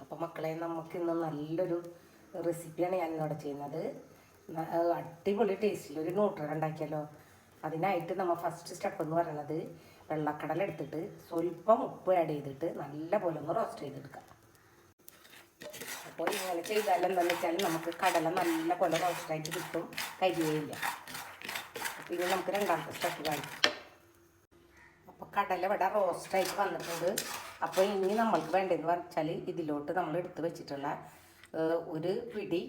അപ്പോൾ മക്കളെ നമുക്ക് ഇന്ന് നല്ലൊരു റെസിപ്പിയാണ് ഞാൻ ഇന്നിവിടെ ചെയ്യുന്നത്. അടിപൊളി ടേസ്റ്റിൽ ഒരു ന്യൂട്രൽ ഉണ്ടാക്കിയല്ലോ അതിനായിട്ട് നമ്മൾ ഫസ്റ്റ് സ്റ്റെപ്പ് എന്ന് പറയുന്നത് വെള്ളക്കടല എടുത്തിട്ട് സ്വല്പം ഉപ്പ് ആഡ് ചെയ്തിട്ട് നല്ല പോലെ ഒന്ന് റോസ്റ്റ് ചെയ്തെടുക്കാം. അപ്പോൾ ഇങ്ങനെ ചെയ്താൽ എന്താണെന്ന് വെച്ചാൽ നമുക്ക് കടല നല്ല പോലെ റോസ്റ്റായിട്ട് കിട്ടും. കരിയേയില്ല അപ്പോൾ ഇനി നമുക്ക് രണ്ടാമത്തെ സ്റ്റെപ്പ് കാണിക്കും. അപ്പോൾ കടല ഇവിടെ റോസ്റ്റായിട്ട് വന്നിട്ടുണ്ട്. അപ്പോൾ ഇനി നമ്മൾക്ക് വേണ്ടതെന്ന് വെച്ചാൽ ഇതിലോട്ട് നമ്മൾ എടുത്ത് വെച്ചിട്ടുള്ള ഒരു പിടി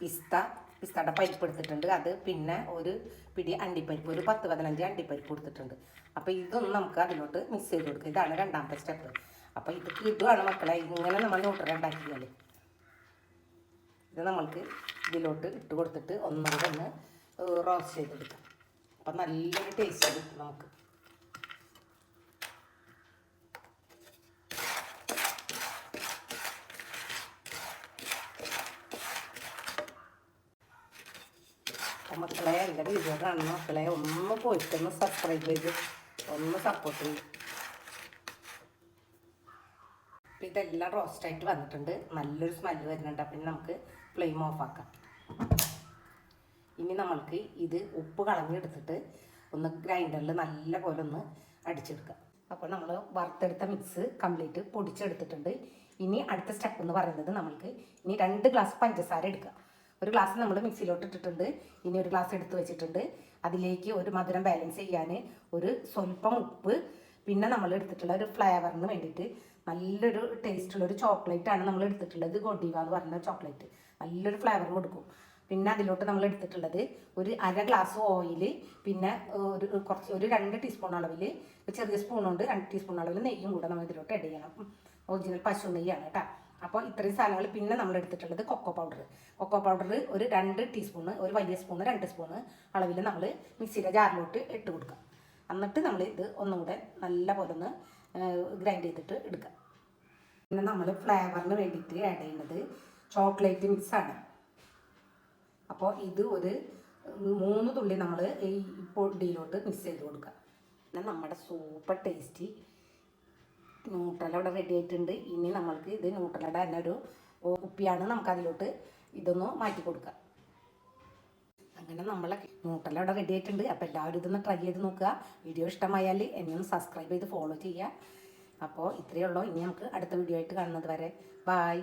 പിസ്ത പിസ്തയുടെ പരിപ്പ് എടുത്തിട്ടുണ്ട്. അത് പിന്നെ ഒരു പിടി അണ്ടിപ്പരിപ്പ് ഒരു പത്ത് പതിനഞ്ച് അണ്ടിപ്പരിപ്പ് കൊടുത്തിട്ടുണ്ട്. അപ്പോൾ ഇതൊന്നും നമുക്ക് അതിലോട്ട് മിക്സ് ചെയ്ത് കൊടുക്കുക ഇതാണ് രണ്ടാമത്തെ സ്റ്റെപ്പ് അപ്പോൾ ഇത് ഇതുമാണ് മക്കളെ ഇങ്ങനെ നമ്മൾ ന്യൂട്രൽ ഉണ്ടാക്കിയാൽ ഇത് നമ്മൾക്ക് ഇതിലോട്ട് ഇട്ട് കൊടുത്തിട്ട് ഒന്നുകൂടെ ഒന്ന് റോസ്റ്റ് ചെയ്തെടുക്കാം അപ്പം നല്ലൊരു ടേസ്റ്റ് കിട്ടും നമുക്ക്. മക്കളെ എന്റെ വീഡിയോ കാണുന്ന മക്കളെ. ഒന്ന് പോയിട്ടൊന്ന് സബ്സ്ക്രൈബ് ചെയ്ത് ഒന്ന് സപ്പോർട്ട് ചെയ്യും. അപ്പം ഇതെല്ലാം റോസ്റ്റായിട്ട് വന്നിട്ടുണ്ട്. നല്ലൊരു സ്മെല്ല് വരുന്നുണ്ട്. അപ്പം നമുക്ക് ഫ്ലെയിം ഓഫ് ആക്കാം. ഇനി നമ്മൾക്ക് ഇത് ഉപ്പ് കളഞ്ഞെടുത്തിട്ട് ഒന്ന് ഗ്രൈൻഡറിൽ നല്ല പോലെ ഒന്ന് അടിച്ചെടുക്കാം. അപ്പോൾ നമ്മൾ വറുത്തെടുത്ത മിക്സ് കംപ്ലീറ്റ് പൊടിച്ചെടുത്തിട്ടുണ്ട്. ഇനി അടുത്ത സ്റ്റെപ്പ് എന്ന് പറയുന്നത് നമ്മൾക്ക് ഇനി രണ്ട് ഗ്ലാസ് പഞ്ചസാര എടുക്കുക ഒരു ഗ്ലാസ് നമ്മൾ മിക്സിയിലോട്ട് ഇട്ടിട്ടുണ്ട്. ഇനി ഒരു ഗ്ലാസ് എടുത്ത് വെച്ചിട്ടുണ്ട്. അതിലേക്ക് ഒരു മധുരം ബാലൻസ് ചെയ്യാൻ ഒരു സ്വല്പം ഉപ്പ് പിന്നെ നമ്മൾ എടുത്തിട്ടുള്ള ഒരു ഫ്ലേവറിന് വേണ്ടിയിട്ട് നല്ലൊരു ടേസ്റ്റുള്ള ഒരു ചോക്ലേറ്റ് ആണ് നമ്മൾ എടുത്തിട്ടുള്ളത്. ഗോഡീവ എന്ന് പറയുന്ന ചോക്ലേറ്റ് നല്ലൊരു ഫ്ലേവർ കൊടുക്കും. പിന്നെ അതിലോട്ട് നമ്മൾ എടുത്തിട്ടുള്ളത് ഒരു അര ഗ്ലാസ് ഓയിൽ പിന്നെ ഒരു കുറച്ച് ഒരു രണ്ട് ടീസ്പൂൺ അളവിൽ ചെറിയ സ്പൂൺ കൊണ്ട് രണ്ട് ടീസ്പൂൺ അളവിൽ നെയ്യും കൂടെ നമ്മൾ ഇതിലോട്ട് ആഡ് ചെയ്യണം ഒറിജിനൽ പശു നെയ്യാണ് കേട്ടോ അപ്പോൾ ഇത്രയും സാധനങ്ങൾ പിന്നെ നമ്മൾ എടുത്തിട്ടുള്ളത് കൊക്കോ പൗഡർ കൊക്കോ പൗഡർ ഒരു രണ്ട് ടീസ്പൂണ് ഒരു വലിയ സ്പൂണ് രണ്ട് സ്പൂണ് അളവിൽ നമ്മൾ മിക്സിയുടെ ജാറിലോട്ട് ഇട്ട് കൊടുക്കുക എന്നിട്ട് നമ്മൾ ഇത് ഒന്നും കൂടെ നല്ല പോലെ ഒന്ന് ഗ്രൈൻഡ് ചെയ്തിട്ട് എടുക്കുക പിന്നെ നമ്മൾ ഫ്ലേവറിന് വേണ്ടിയിട്ട് ആഡ് ചെയ്യുന്നത് ചോക്ലേറ്റ് മിക്സാണ് അപ്പോൾ ഇത് ഒരു മൂന്ന് തുള്ളി നമ്മൾ ഈ പൊടിയിലോട്ട് മിക്സ് ചെയ്ത് കൊടുക്കുക പിന്നെ നമ്മുടെ സൂപ്പർ ടേസ്റ്റി ന്യൂട്രല ഇവിടെ റെഡി ആയിട്ടുണ്ട്. ഇനി നമ്മൾക്ക് ഇത് ന്യൂട്രലയുടെ തന്നെ ഒരു കുപ്പിയാണ് നമുക്ക് അതിലോട്ട് ഇതൊന്ന് മാറ്റി കൊടുക്കുക. അങ്ങനെ നമ്മളെ ന്യൂട്രല ഇവിടെ റെഡി ആയിട്ടുണ്ട്. അപ്പോൾ എല്ലാവരും ഇതൊന്ന് ട്രൈ ചെയ്ത് നോക്കുക. വീഡിയോ ഇഷ്ടമായാൽ എന്നെ ഒന്ന് സബ്സ്ക്രൈബ് ചെയ്ത് ഫോളോ ചെയ്യുക. അപ്പോൾ ഇത്രയേ ഉള്ളൂ. ഇനി നമുക്ക് അടുത്ത വീഡിയോ ആയിട്ട് കാണുന്നത് വരെ. ബായ്